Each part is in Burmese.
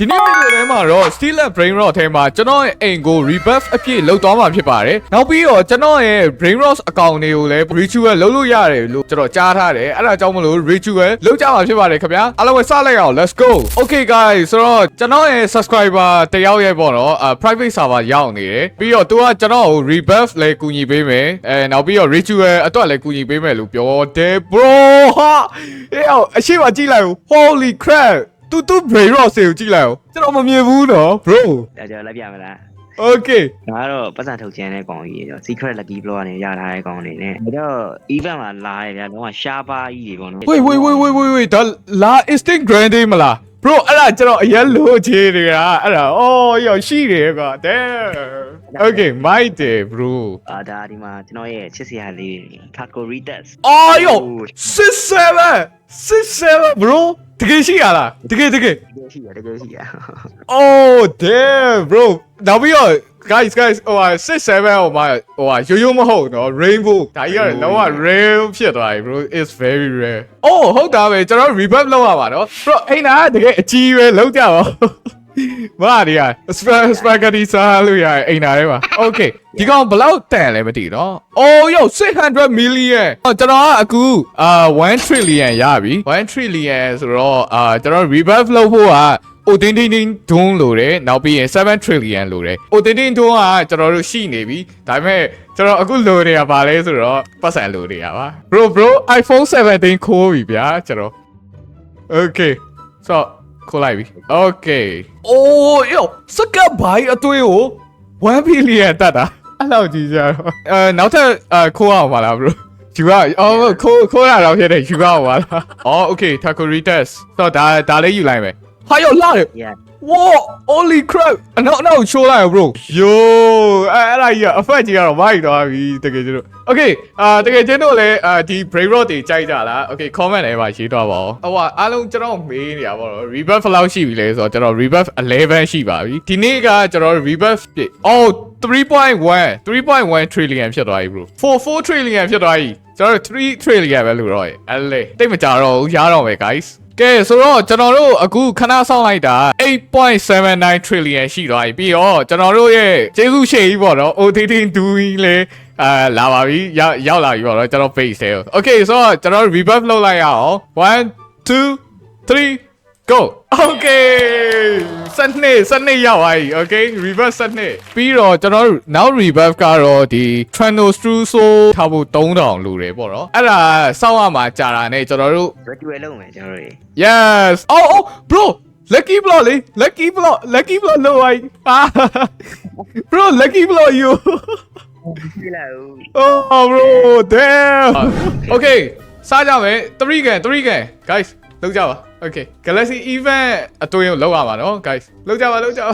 ဒီနေ့ဗီဒီယိုထဲမှာတော့ Steel and Brain Rot ထဲမှာကျွန်တော်ရဲ့အိမ်ကို rebuff အပြည့်လုပ်သွားမှာဖြစ်ပါတယ်။နောက်ပြီးတော့ကျွန်တော်ရဲ့ Brain Rot အကောင့်တွေကိုလည်း ritual လုပ်လို့ရတယ်လို့ကျွန်တော်ကြားထားတယ်။အဲ့ဒါကြောင့်မလို့ ritual လုပ်ကြမှာဖြစ်ပါတယ်ခင်ဗျာ။အားလုံးပဲစလိုက်အောင် let's go ။ Okay guys ဆိုတော့ကျွန်တော်ရဲ့ subscriber တယောက်ရဲ့ပေါ့နော်အ private server ရောက်နေတယ်။ပြီးတော့သူကကျွန်တော်ကို rebuff လည်းကူညီပေးမယ်။အဲနောက်ပြီးတော့ ritual အတွက်လည်းကူညီပေးမယ်လို့ပြောတယ် bro ။ဟာအေးအောင်အရှိမကြည့်လိုက်ဦး holy crap တူတူ brain rot စေကိုကြည့်လိုက်အောင်ကျွန်တော်မမြင်ဘူးနော် bro ဒါကြောင့်လက်ပြမလား okay ဒါကတော့ပတ်စံထုတ်ချင်တဲ့ကောင်ကြီးရော secret lucky block ကနေရထားတဲ့ကောင်နေနဲ့ဒါတော့ event မှာလာရဗျာတော့ရှားပါကြီးတွေပေါ့နော် wait wait wait wait wait wait ဒါလာ instant grande မလား bro အဲ့ဒါကျွန်တော်အရင်လို့ချေနေတာအဲ့ဒါအော်ရောရှိတယ်ကွာ damn okay might day bro အာဒါဒီမှာကျွန်တော်ရဲ့ချစ်စရာလေး Taco Ritas အော်ရော67 67 bro တကယ်ရှိရလားတကယ်တကယ်တကယ်ရှိရတကယ်ရှိရ oh damn bro နောက်ပြီးတော့ guys guys ဟိုဟာ67ဟိုမှာဟိုဟာရိုးရိုးမဟုတ်နော် rainbow ဒါကြီးရတယ်လုံးဝ rare ဖြစ်သွားပြီ bro it's very rare oh ဟုတ်တာပဲကျွန်တော် rebirth လုပ်ရပါတော့ bro အိမ်နာကတကယ်အကြီးပဲလုံးကြပါမာရီယာ spaghetti စားလို့ရအိမ်နာထဲမှာ okay ဒီကောင်ဘယ်လောက်တန်လဲမသိတော့ oh yo 600 million ဟောကျွန်တော်ကအခုအာ1 trillion ရပြီ1 trillion ဆိုတော့အာကျွန်တော် rebirth လုပ်ဖို့က။ အိုတင်းတင်းတင်းဒွန်းလို့တယ်နောက်ပြီးရင်7 trillion လို့တယ်။အိုတင်းတင်းဒွန်းကကျွန်တော်တို့ရှိနေပြီ။ဒါပေမဲ့ကျွန်တော်အခုလိုနေတာပါလဲဆိုတော့ပတ်စံလိုနေတာပါ။ Bro bro iPhone 17ခိုးပြီဗျာကျွန်တော်။ Okay ဆိုတော့ခိုးလိုက်ပြီ။ Okay ။အိုးယောစကပ်ဘိုင်အသွေးကို1 billion တတ်တာ။အဲ့လောက်ကြီးကြတော့။အဲနောက်ထပ်အခိုးအောင်ပါလား bro ။ယူရအော်ခိုးခိုးရတော့ဖြစ်တယ်ယူရအောင်ပါလား။အော် okay Takoritas ဆိုတော့ဒါဒါလေးယူလိုက်မယ်။ ဟာယောလာတယ် yeah Whoa! Holy crap! အနောက်အနောက်ချိုးလိုက်အောင် bro. Yo! အဲ့အဲ့ဒါကြီးကအဖက်ကြီးကတော့မိုက်သွားပြီတကယ်ကျတော့ Okay အာတကယ်ကျတော့လည်းအာဒီ brave rod တွေကြိုက်ကြလား Okay comment ထဲမှာရေးတော့ပါဦးဟိုကအားလုံးကျွန်တော်မေးနေရပါတော့ rebuff ဘယ်လောက်ရှိပြီလဲဆိုတော့ကျွန်တော် rebuff 11ရှိပါပြီဒီနေ့ကကျွန်တော် rebuff ပြည့် Oh 3.1 3.1 trillion ဖြစ်သွားပြီ bro 4 4 trillion ဖြစ်သွားပြီကျွန်တော်3 trillion ပဲလို့တော့အဲ့လေတိတ်မကြတော့ဘူးရတော့မယ် guys ကဲဆိုတော့ကျွန်တော်တို့အခုခဏဆောင်လိုက်တာ8.79 trillion ရှိသွားပြီပြီးတော့ကျွန်တော်တို့ရဲ့ကျေးဇူးရှိကြီးပေါ့နော် OTT 2လေအာလာပါပြီရောက်ရောက်လာပြီပေါ့နော်ကျွန်တော် base တယ် Okay ဆိုတော့ကျွန်တော် rebuff လုပ်လိုက်ရအောင်1 2 3 go okay စနေစနေရောက်သွားပြီ okay reverse စနေပြီးတော့ကျွန်တော်တို့ now rebuff ကတော့ဒီ Tranostruso ထားဖို့3000လိုတယ်ပေါ့နော်အဲ့ဒါစောင့်ရမှာကြာတာနဲ့ကျွန်တော်တို့ ritual လုပ်မယ်ကျွန်တော်တို့ Yes. Oh, oh, bro. Lucky block, le. Lucky block. Lucky block လို့ ai. Ah. bro, lucky block you. ကြည့်လိုက်ဦး oh, bro. Damn. Okay. စားကြမယ်3 can 3 can guys လောက်ကြပါ Okay. Galaxy event အတွင်းကိုလောက်ရမှာနော် guys လောက်ကြပါလောက်ကြပါ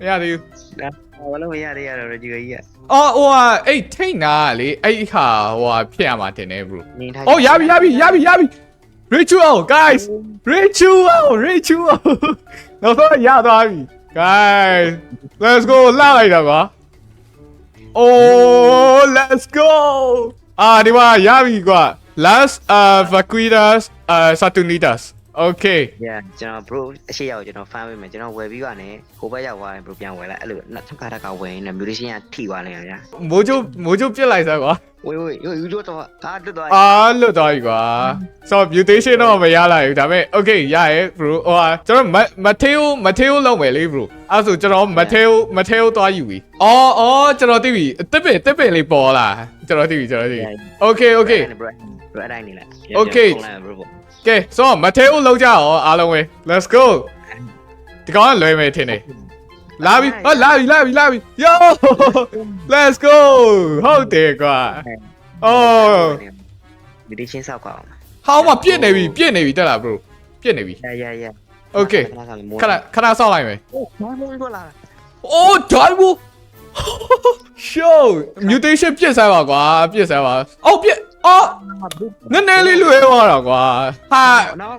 မရသေးဘူး ဒါဘာလို့မရသေးရတော့ ritual ကြီးอ่ะ အော်ဟိုဟာအဲ့ထိတ်နာကလေအဲ့ဟာဟိုဟာဖြစ်ရမှာတင်နေ bro နေထား Oh, ရပြီရပြီရပြီရပြီ ritual guys ritual ritual နောက်တော့ရသွားပြီ guys let's go လာလိုက်တာကွာ oh let's go အာဒီမှာရပြီကွာ last uh vaquitas uh saturnitas okay yeah ကျွန်တော် bro အရှိရောက်ကျွန်တော် fan ပေးမယ်ကျွန်တော်ဝယ်ပြီးကနေဟိုဘက်ရောက်သွားရင် bro ပြန်ဝယ်လိုက်အဲ့လိုနှစ်ထပ်ခါတစ်ခါဝယ်ရင်လည်း mutation ကထိသွားလိမ့်မယ်ဗျာမိုးချိုးမိုးချိုးပြစ်လိုက်စမ်းကွာဝေးဝေးယူယူတော့အာတွတ်သွားအာလွတ်သွားပြီကွာ so mutation တော့မရလိုက်ဘူးဒါပေမဲ့ okay ရရဲ့ bro ဟိုဟာကျွန်တော်မထေယိုမထေယိုလောက်မယ်လေ bro အဲ့ဆိုကျွန်တော်မထေယိုမထေယိုသွားယူပြီအော်အော်ကျွန်တော်သိပြီတစ်ပင်တစ်ပင်လေးပေါ်လာကျွန်တော်သိပြီကျွန်တော်သိပြီ okay okay bro bro အဲ့တိုင်းနေလိုက် Okay. ကဲဆိုမထဲဦးလောက်ကြအောင်အားလုံးပဲ let's go ဒီကောင်ကလွယ်မယ်ထင်တယ်လာပြီဟောလာပြီလာပြီလာပြီ yo let's go ဟုတ်တယ်ကွာအော်ဒီဒီချင်းဆောက်ကွာဟောင်းမပြည့်နေပြီပြည့်နေပြီတက်လာ bro ပြည့်နေပြီ yeah yeah yeah okay ခဏခဏဆောက်လိုက်မယ်โอ้ dive show mutation ပြည့်စားပါကွာပြည့်စားပါအော်ပြည့် အော်နည်းနည်းလေးလွယ်သွားတာကွာဟာ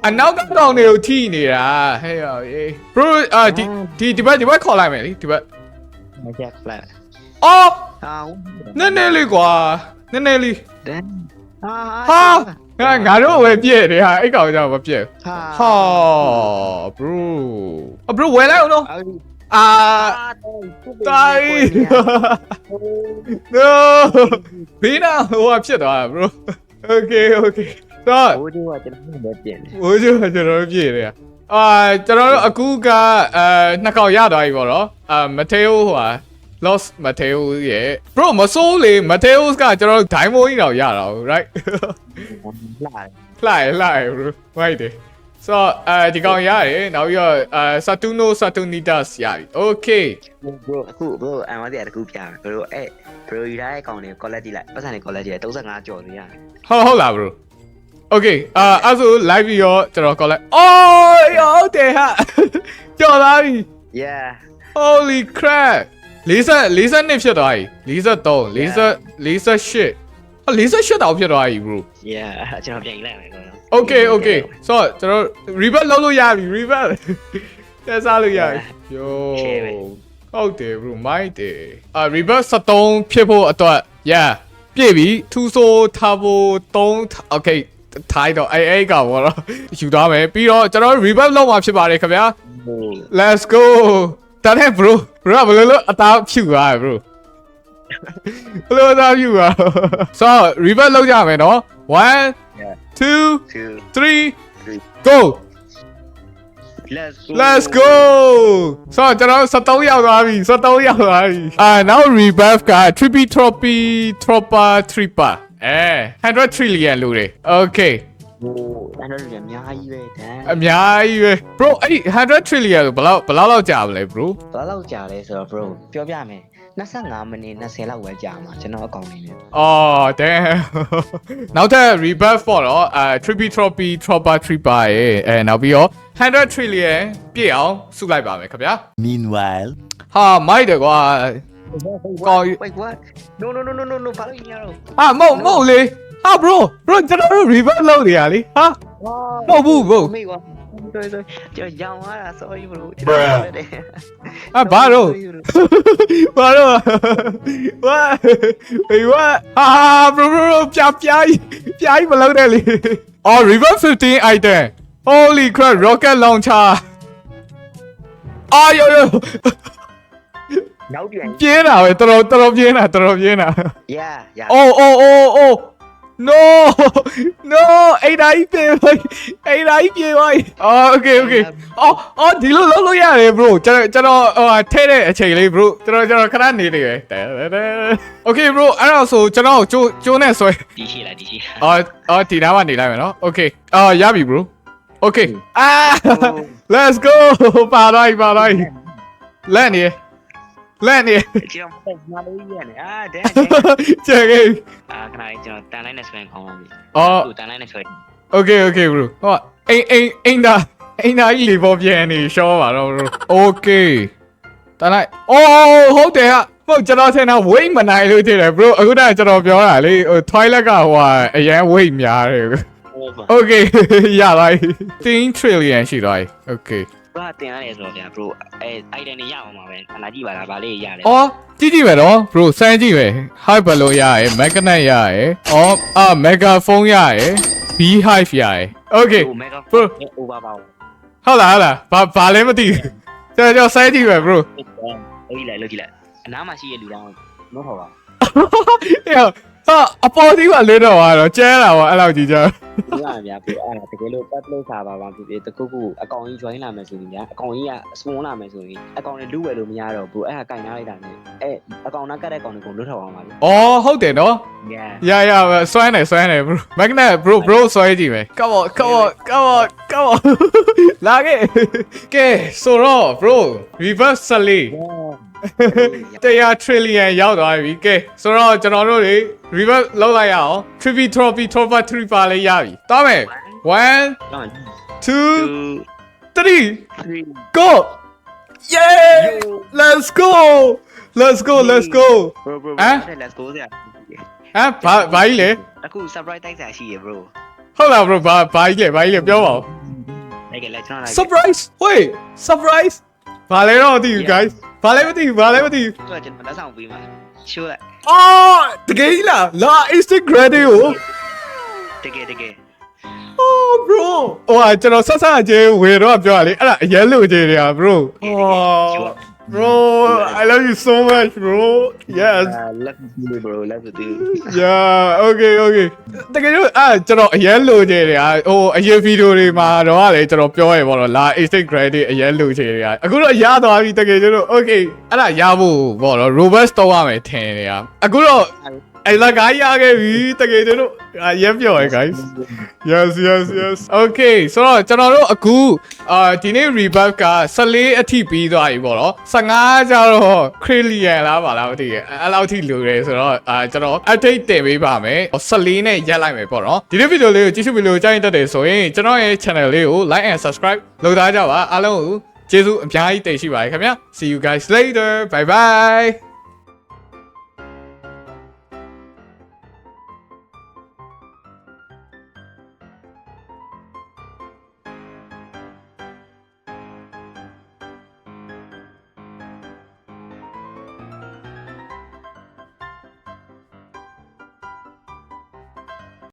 အနောက်ကောင်တွေကိုထိနေတာဟဲ့ရောအေး bro အာဒီဒီဒီဘက်ဒီဘက်ခေါ်လိုက်မယ်လေဒီဘက်မကြက်ဖလက်အော်ဟာနည်းနည်းလေးကွာနည်းနည်းလေးဒန်ဟာဟာငါတို့ပဲပြည့်တယ်ဟာအဲ့ကောင်ကြောင့်မပြည့်ဟာ bro အ bro ဝယ်လိုက်အောင်နော် အဲ့ဒီအာအာ တိုင် no ဘေးနာဟိုကဖြစ်သွားတာ bro okay okay တော့ဟိုဒီကကျွန်တော်လည်းပြင်တယ်ဘိုးကျကျွန်တော်တို့ပြည့်တယ်အာကျွန်တော်တို့အခုကအဲနှစ်ခေါက်ရသွားပြီပေါ့နော်အာမထေယိုဟိုဟာ lost မထေယိုရဲ့ bro မဆိုးလေမထေယိုကကျွန်တော်တို့ diamond ကြီးတော့ရတာ right လာတယ် လှရလှရ bro right တယ် ဆိုတော့အဲဒီကောင်ရတယ်နောက်ပြီးတော့အဲ Saturno Saturnitas ရပြီ okay bro အခု bro အမ်မတရားတကူပြမယ် bro အဲ့ bro ယူထားတဲ့ကောင်တွေ collect ကြည့်လိုက်ပတ်စံတွေ collect ကြည့်လိုက်35ကျော်နေရတယ်ဟုတ်ဟုတ်လား bro okay အာအဲ့ဆို live ပြီးတော့ကျွန်တော် call လိုက်အော်ဟုတ်တယ်ဟာကြော်လာပြီ yeah Holy crap 40 40နှစ်ဖြစ်သွားပြီ43 40 48 ဟာ48တောင်ဖြစ်သွားပြီ bro yeah ကျွန်တော်ပြန်ယူလိုက်မယ်ကော Okay okay ဆိုတော့ကျွန်တော် rebut လုပ်လို့ရပြီ rebut တက်စားလို့ရပြီ yo ဟုတ်တယ် bro မိုက်တယ်အာ rebut 73ဖြစ်ဖို့အတွက် yeah ပြည့်ပြီထူဆိုထားဖို့3 okay ထိုင်းတော့အဲ့အဲ့ကောင်ဘောတော့ယူသွားမယ်ပြီးတော့ကျွန်တော် rebut လုပ်မှာဖြစ်ပါတယ်ခင်ဗျာ Let's go တန်းနဲ့ bro bro ကဘယ်လိုလုပ်အသားဖြူသွားလဲ bro ဘယ်လိုအသားဖြူသွားဆိုတော့ revert လုပ်ကြမယ်နော်1 Yeah. 2 two 3 three go let's go let's go ဆိုတော့ကျွန်တော်73ရောက်သွားပြီ73ရောက်သွားပြီအာ now rebuff က trippy trophy tropper tripper အဲ100 trillion လို့တယ် okay ဟိုအဲ့တော့လည်းအများကြီးပဲတန်းအများကြီးပဲ bro အဲ့ဒီ100 trillion ကိုဘယ်လောက်ဘယ်လောက်လောက်ကြာမလဲ bro ဘာလို့ကြာလဲဆိုတော့ bro ပြောပြမယ် 25မိနစ်20လောက်ပဲကြာမှာကျွန်တော်အကောင့်နေနဲ့ Oh damn နောက်ထပ် rebirth ပေါ့နော်အဲ trippy trophy tropper tripper ရဲ့အဲနောက်ပြီးတော့100 trillion ပြည့်အောင်စုလိုက်ပါမယ်ခင်ဗျာ Meanwhile, ဟာမိုက်တယ်ကွာကောင်း wait what no no no no no no ဘာလို့ညရတော့ဟာမဟုတ်မဟုတ်လေဟာ bro bro ကျွန်တော်တို့ rebirth လုပ်နေရလေဟာမဟုတ်ဘူး bro မေကွာ တော်တော်ကျွန်တော်ရောင်းသွားတာ sorry bro Bruh ဟာဘာလို့ဘာလို့ what wait what ဟာ bro bro bro ပြပြားကြီးပြားကြီးမလုပ်နဲ့လေ oh rebirth 15 item holy crap rocket launcher အာယောယောနောက်ပြန်ပြင်းတာပဲတော်တော်တော်တော်ပြင်းတာတော်တော်ပြင်းတာ yeah yeah oh oh oh oh no no အဲ့ဒါကြီးပြေပါအဲ့ဒါကြီးပြေပါအော် okay okay အော်အော်ဒီလိုလုပ်လို့ရတယ် bro ကျွန်တော်ကျွန်တော်ဟိုထဲတဲ့အချိန်လေး bro ကျွန်တော်ကျွန်တော်ခဏနေနေပဲတဲတဲ okay bro အဲ့တော့ဆိုကျွန်တော်ကျိုးကျိုးနဲ့ဆွဲဒီရှိလားဒီရှိလားအော်အော်ဒီနားမှာနေလိုက်မယ်နော် okay အော်ရပြီ bro okay အာ let's go ပါလိုက်ပါလိုက်လက်နေ လက်နေကျွန်တော်မလေးရနေအာဒဲချေကေအာခဏလေးကျွန်တော်တန်လိုက်နဲ့ဆွဲခေါင်းပါပြီအော်သူတန်လိုက်နဲ့ဆွဲ Okay okay bro ဟောအိမ်အိမ်အိမ်ဒါအိမ်ဒါကြီးလေးပေါ်ပြန်နေရှောပါတော့ bro Okay တန်းလိုက်အော်ဟုတ်တယ်ဟာဟုတ်ကျွန်တော်ထင်တာ weight မနိုင်လို့ထင်တယ် bro အခုတည်းကျွန်တော်ပြောတာလေဟို toilet ကဟိုဟာအရန် weight များတယ်ဟိုပါ Okay ရပါပြီ10 trillion ရှိသွားပြီ Okay ဘာတင်ရတယ်ဆိုတော့ဗျာ bro အဲ item တွေရအောင်ပါပဲအနာကြည့်ပါလားဗာလေးရတယ်အော်ကြည့်ကြည့်ပဲနော် bro စမ်းကြည့်ပဲ high balloon ရရယ် magnet ရရယ်အော်အာ megaphone ရရယ် beehive ရရယ် Okay ဟို mega bro over ပါဟုတ်လားဟုတ်လားဘာဘာလဲမသိဘူးကျွန်တော်ကျွန်တော်စိုက်ကြည့်ပဲ bro အေးလိုက်လို့ကြည့်လိုက်အနားမှာရှိတဲ့လူတိုင်းမဟုတ်ပါဟဲ့ ဟာအပေါ်ဒီကလွတ်တော့သွားတော့ကျဲတာပေါ့အဲ့လောက်ကြီးကြဘူးရဗျာပြအဲ့ဒါတကယ်လို့ pat လို့ခါပါပါဖြစ်ဖြစ်တခုခုအကောင်ကြီး join လာမယ်ဆိုရင်ဗျာအကောင်ကြီးက spawn လာမယ်ဆိုရင်အကောင်တွေလူဝယ်လို့မရတော့ဘူးအဲ့ဒါကင်ထားလိုက်တာနဲ့အဲ့အကောင်နာကတ်တဲ့ကောင်တွေကိုလွတ်ထောက်အောင်ပါဗျာအော်ဟုတ်တယ်နော် yeah ရရပဲစွမ်းနေစွမ်းနေ bro magnet bro bro စွဲကြည့်မယ် come on come on come on come on လာခဲ့ကဲဆိုတော့ bro reverse စလေး တရား trillion ရောက်သွားပြီကဲဆိုတော့ကျွန်တော်တို့တွေ reverse လောက်လိုက်ရအောင် trippy trophy trophy tripper လေးရပြီတောင်းမယ်1 one 2 two 3 three go yeah let's go let's go let's go bro bro ဟမ် let's go ဆရာ ဟမ်ဘာဘာကြီးလဲ အခု surprise တိုက်စားရှိရ bro ဟုတ်လား bro ဘာဘာကြီးလဲဘာကြီးလဲပြောပါဦး အဲ့ကလည်းကျွန်တော်လိုက် surprise wait surprise ဘာလဲတော့မသိဘူး guys ဘာလဲမသိဘူးဘာလဲမသိဘူးသူကကျွန်တော်လက်ဆောင်ပေးမှာရှိုးလိုက်အော်တကယ်ကြီးလားလာ instant credit ကိုတကယ်တကယ် bro ဟိုကကျွန်တော်ဆက်ဆက်ချင်းဝေတော့ပြောရလေအဲ့ဒါအရင်လူချင်းတွေက bro ဟော bro I love you so much bro yes အာ love you bro love you yeah okay okay တကယ်လို့အဲ့ကျွန်တော်အရင်လူချင်းတွေကဟိုအရင်ဗီဒီယိုတွေမှာတော့ကလေကျွန်တော်ပြောရပေါ့နော်လာ instant credit အရင်လူချင်းတွေကအခုတော့ရသွားပြီတကယ်ကျွန်တော် okay အဲ့ဒါရဖို့ပေါ့နော် robust တော့ရမယ်ထင်နေတာအခုတော့ အဲ့လာကရခဲ့ပြီတကယ်ကျွန်တော်အရင်ပြောရ guys yes yes yes okay ဆိုတော့ကျွန်တော်တို့အခုအာဒီနေ့ rebirth က14အထိပြီးသွားပြီပေါ့နော်15ကျတော့ trillion လားပါလားမသိဘူးအဲ့လောက်ထိလိုတယ်ဆိုတော့အာကျွန်တော် update တင်ပေးပါမယ်14နဲ့ရက်လိုက်မယ်ပေါ့နော်ဒီနေ့ video လေးကိုကြည့်ရှုပြီးလို့ကြားရင်တက်တယ်ဆိုရင်ကျွန်တော်ရဲ့ channel လေးကို like and subscribe လုပ်သားကြပါအားလုံးကိုကျေးဇူးအများကြီးတင်ရှိပါတယ်ခင်ဗျာ see you guys later bye bye